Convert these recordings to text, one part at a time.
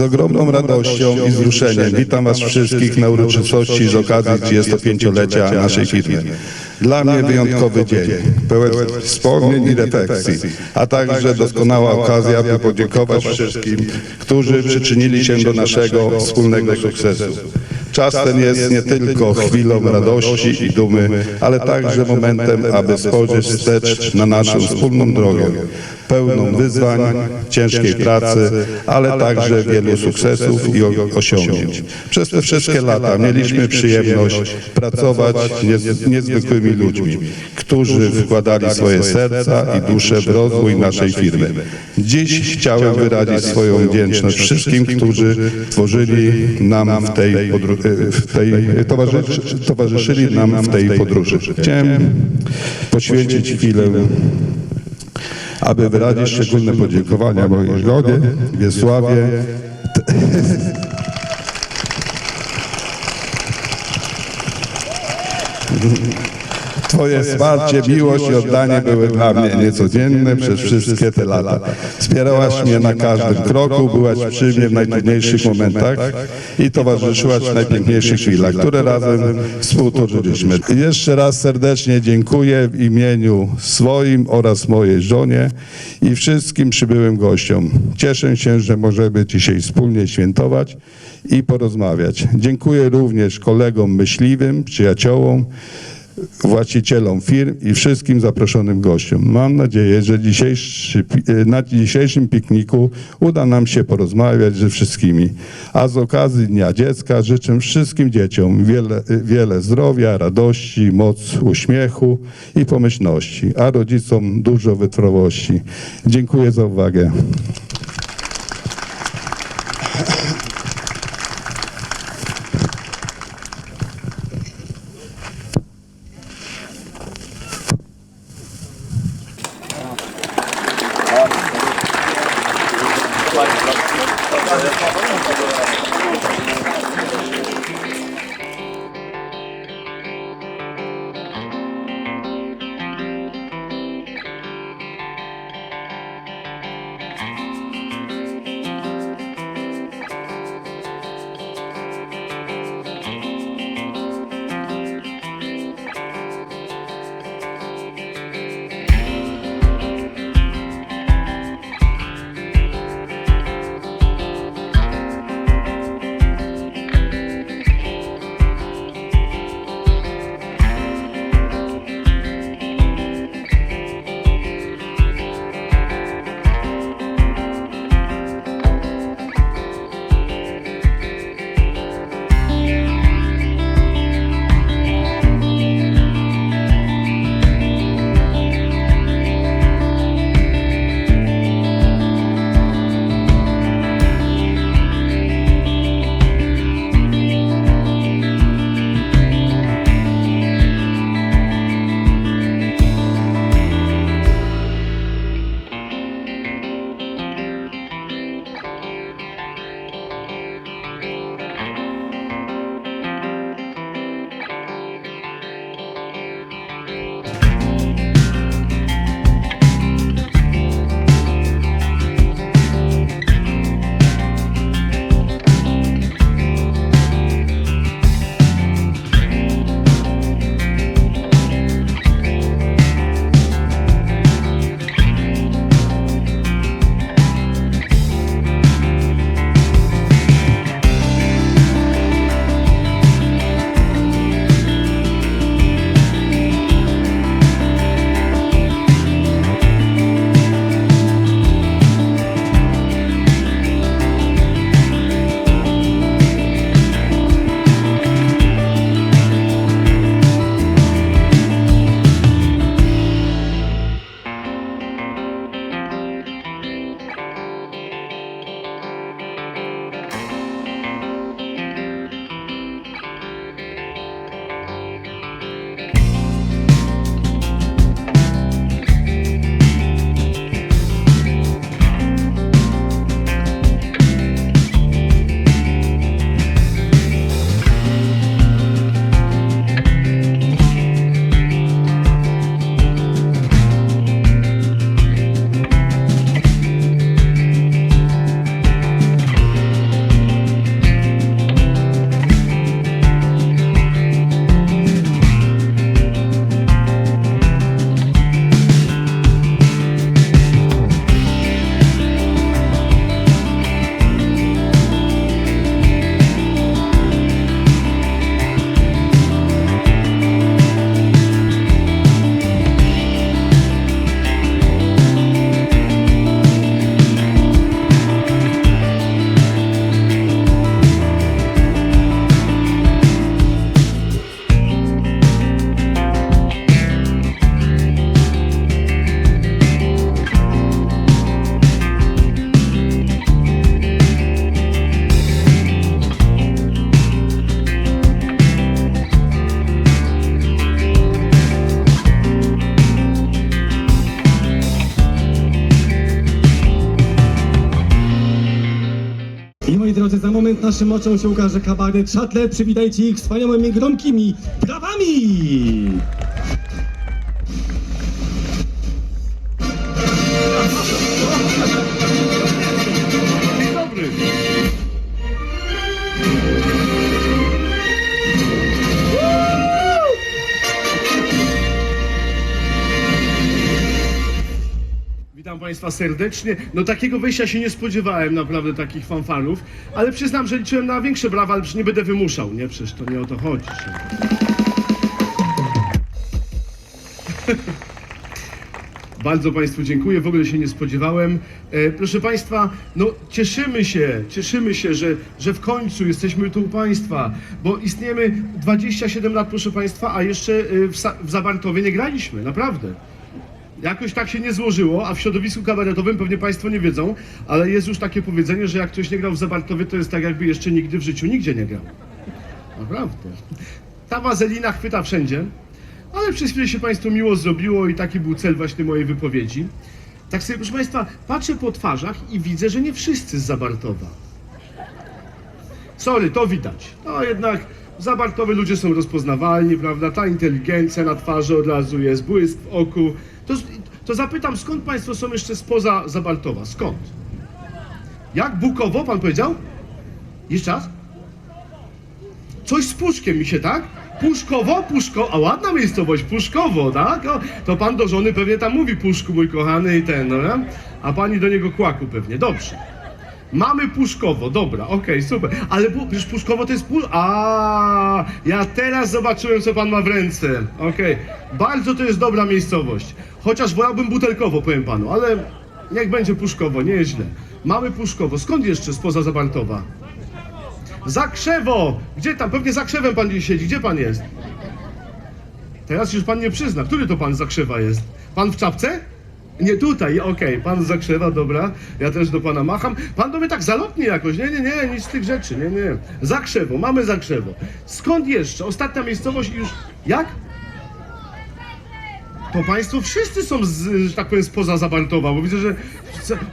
Z ogromną radością i wzruszeniem witam Was wszystkich na uroczystości z okazji 35-lecia naszej firmy. Dla mnie wyjątkowy dzień, pełen wspomnień i refleksji, a także doskonała okazja, by podziękować wszystkim, którzy przyczynili się do naszego wspólnego sukcesu. Czas ten jest nie tylko chwilą radości i dumy, ale także momentem, aby spojrzeć wstecz na naszą wspólną drogę, pełną wyzwań, ciężkiej pracy, ale także wielu sukcesów i osiągnięć. Przez te wszystkie lata mieliśmy przyjemność pracować z niezwykłymi ludźmi, którzy wkładali swoje serca i dusze w rozwój naszej firmy. Dziś chciałem wyrazić swoją wdzięczność wszystkim, którzy tworzyli nam w tej, w tej towarzyszy, towarzyszyli nam w tej podróży. Chciałem poświęcić chwilę aby wyrazić szczególne podziękowania mojej żonie, Wiesławie, Twoje wsparcie, miłość i oddanie były dla mnie niecodzienne przez wszystkie te lata. Wspierałaś mnie na każdym kroku, byłaś przy mnie w najtrudniejszych momentach i towarzyszyłaś w najpiękniejszych chwilach, które razem współtworzyliśmy. Jeszcze raz serdecznie dziękuję w imieniu swoim oraz mojej żonie i wszystkim przybyłym gościom. Cieszę się, że możemy dzisiaj wspólnie świętować i porozmawiać. Dziękuję również kolegom myśliwym, przyjaciołom, właścicielom firm i wszystkim zaproszonym gościom. Mam nadzieję, że dzisiejszy, pi- na dzisiejszym pikniku uda nam się porozmawiać ze wszystkimi. A z okazji Dnia Dziecka życzę wszystkim dzieciom wiele, wiele zdrowia, radości, moc uśmiechu i pomyślności, a rodzicom dużo wytrwałości. Dziękuję za uwagę. Drodzy, za moment naszym oczom się ukaże kabaret Szatle. Przywitajcie ich wspaniałymi, gromkimi brawami! Witam Państwa serdecznie. No takiego wejścia się nie spodziewałem, naprawdę takich fanfarów, ale przyznam, że liczyłem na większe brawa, ale nie będę wymuszał, nie? Przecież to nie o to chodzi. Bardzo Państwu dziękuję, w ogóle się nie spodziewałem. E, proszę Państwa, no cieszymy się, cieszymy się, że, że w końcu jesteśmy tu u Państwa, bo istniejemy 27 lat, proszę Państwa, a jeszcze e, w, w Zabartowie nie graliśmy, naprawdę. Jakoś tak się nie złożyło, a w środowisku kabaretowym pewnie Państwo nie wiedzą, ale jest już takie powiedzenie, że jak ktoś nie grał w Zabartowie, to jest tak jakby jeszcze nigdy w życiu nigdzie nie grał. Naprawdę. Ta wazelina chwyta wszędzie, ale przez chwilę się Państwu miło zrobiło i taki był cel właśnie mojej wypowiedzi. Tak sobie, proszę Państwa, patrzę po twarzach i widzę, że nie wszyscy z Zabartowa. Sorry, to widać. No jednak zabartowe ludzie są rozpoznawalni, prawda? Ta inteligencja na twarzy od razu jest, błysk w oku. To, to zapytam, skąd Państwo są jeszcze spoza Zabartowa? Skąd? Jak? Bukowo, Pan powiedział? Jeszcze raz? Coś z Puszkiem mi się, tak? Puszkowo, Puszko, a ładna miejscowość, Puszkowo, tak? O, to pan do żony pewnie tam mówi Puszku, mój kochany i ten, no? A pani do niego kłaku pewnie, dobrze. Mamy Puszkowo, dobra, okej, super. Ale pu- przecież Puszkowo to jest Pusz... A, ja teraz zobaczyłem, co pan ma w ręce. Okej, bardzo to jest dobra miejscowość. Chociaż wolałbym Butelkowo, powiem panu, ale niech będzie Puszkowo, nie jest źle. Mamy Puszkowo. Skąd jeszcze spoza Zabartowa? Zakrzewo! Gdzie tam? Pewnie za krzewem pan siedzi. Gdzie pan jest? Teraz już pan nie przyzna. Który to pan z Zakrzewa jest? Pan w czapce? Nie tutaj, okej, pan z Zakrzewa, dobra. Ja też do pana macham. Pan do mnie tak zalotnie jakoś. Nie, nie, nie, nic z tych rzeczy, nie, nie. Zakrzewo, mamy Zakrzewo. Skąd jeszcze? Ostatnia miejscowość i już... Jak? To państwo wszyscy są, z, że tak powiem, spoza Zabartowa, bo widzę, że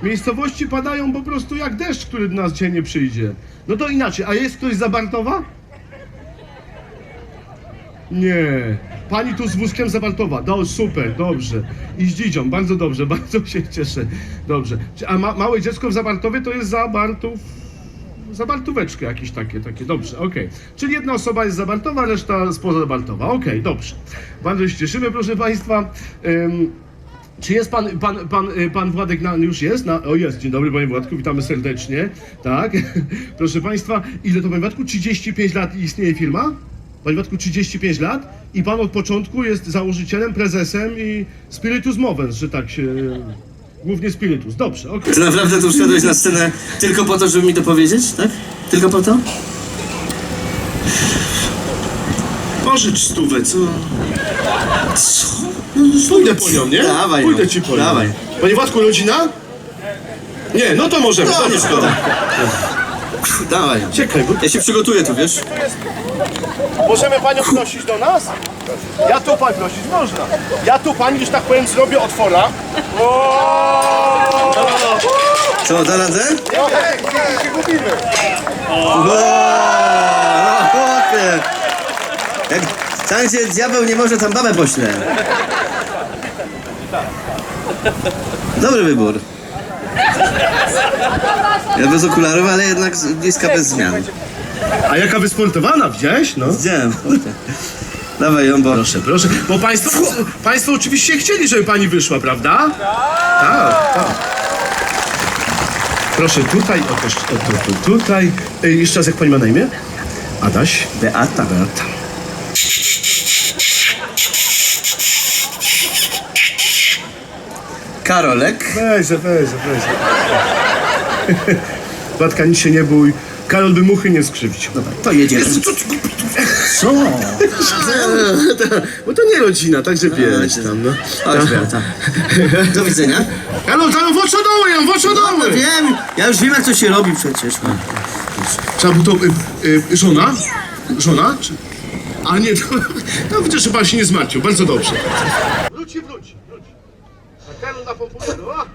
miejscowości padają po prostu jak deszcz, który do nas dzisiaj nie przyjdzie. No to inaczej, a jest ktoś z Zabartowa? Nie. Pani tu z wózkiem Zabartowa. No super, dobrze. I z dzidzią, bardzo dobrze, bardzo się cieszę. Dobrze. A ma, małe dziecko w Zabartowie to jest Zabartów... Zabartóweczkę jakieś takie, takie, dobrze, okej. Czyli jedna osoba jest Zabartowa, reszta spoza Zabartowa, okej, dobrze. Bardzo się cieszymy, proszę Państwa. Czy jest pan, pan, pan, y, pan Władek na, już jest? Na, o jest, dzień dobry panie Władku, witamy serdecznie. Tak, proszę państwa, ile to panie Władku? 35 lat istnieje firma? Panie Władku, 35 lat i pan od początku jest założycielem, prezesem i Spiritus Movens, że tak się... Głównie Spiritus, dobrze, okej. Czy naprawdę tu wszedłeś na scenę tylko po to, żeby mi to powiedzieć, tak? Tylko po to? Pożycz stówę, co? Co? Pójdę po nią, nie? Dawaj, Pójdę no. ci po nią. Dawaj. Panie Władku, rodzina? Nie, no to możemy, to nie szkoda. Dawaj. Czekaj, bo Ja się przygotuję tu, wiesz? Możemy panią prosić do nas? Ja tu pan prosić można. Ja tu pani, że tak powiem, zrobię otwora. Co, da radę? Gubimy. Wow, no chłopie. Jak tam, gdzie diabeł nie może, tam babę pośle. Dobry wybór. Ja bez okularów, ale jednak z bliska bez zmian. A jaka wysportowana, widziałeś? No. Widziałem. Dawaj ją, bo... Proszę, proszę. Bo państwo, państwo oczywiście chcieli, żeby pani wyszła, prawda? Tak, tak. Proszę tutaj, o, też, o, tu, tu, tutaj. E, jeszcze raz, jak pani ma na imię? Adaś? Beata. Beata. Karolek. Weź, weź, weź. Batka, nic się nie bój. Karol by muchy nie skrzywdził. Dobra. To jedziemy. Co? Bo to nie rodzina, także wiesz tam, no. Chodź, Beata. Do widzenia. Karol, Karol, w oczodoły ją, w oczodoły! No wiem, ja już wiem jak to się robi przecież. No. Trzeba by to... Y, y, żona? Żona? Czy... A nie, to... No widzę, że pan się nie zmartwił, bardzo dobrze. Wróci, wróci, Kanun napompowany, o! No?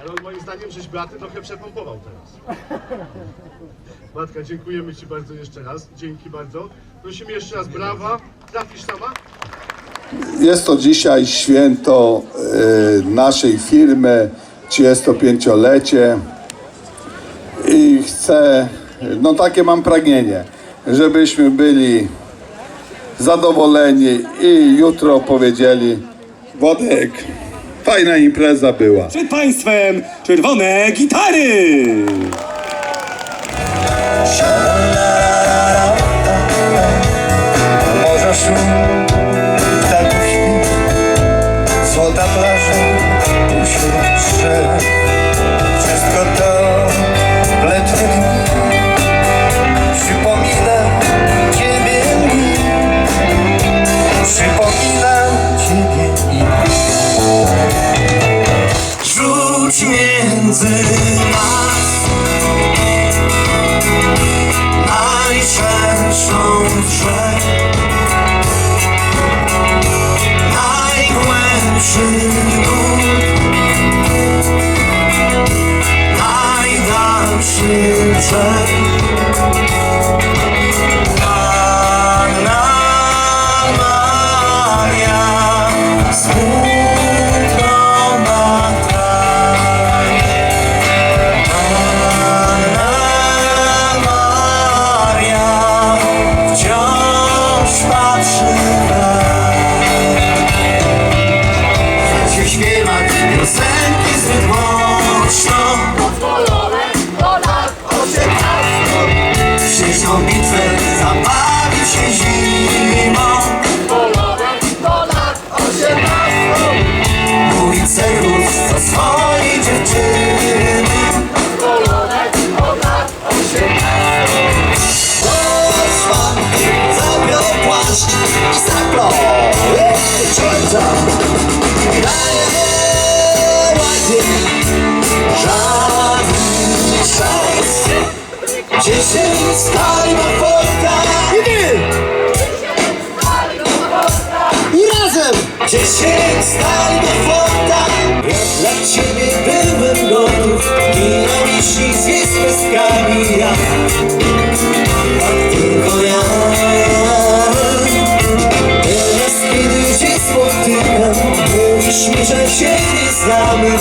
Ale on moim zdaniem żeś Beaty trochę przepompował teraz. Matka, dziękujemy Ci bardzo jeszcze raz. Dzięki bardzo. Prosimy jeszcze raz brawa. Trafisz sama? Jest to dzisiaj święto y, naszej firmy. 35-lecie i chcę, no takie mam pragnienie, żebyśmy byli zadowoleni i jutro powiedzieli Wodek, fajna impreza była. Przed Państwem czerwone gitary! Najszerszą wrzę Najgłębszy nurt Najdalszy brzeg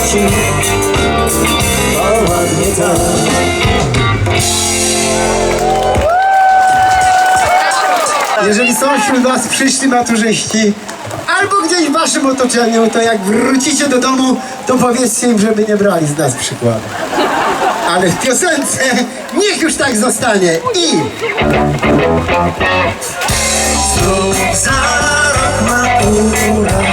O ładnie tak. Jeżeli są wśród Was przyszli maturzyści albo gdzieś w Waszym otoczeniu, to jak wrócicie do domu, to powiedzcie im, żeby nie brali z nas przykładu. Ale w piosence niech już tak zostanie i... Znów za rok matura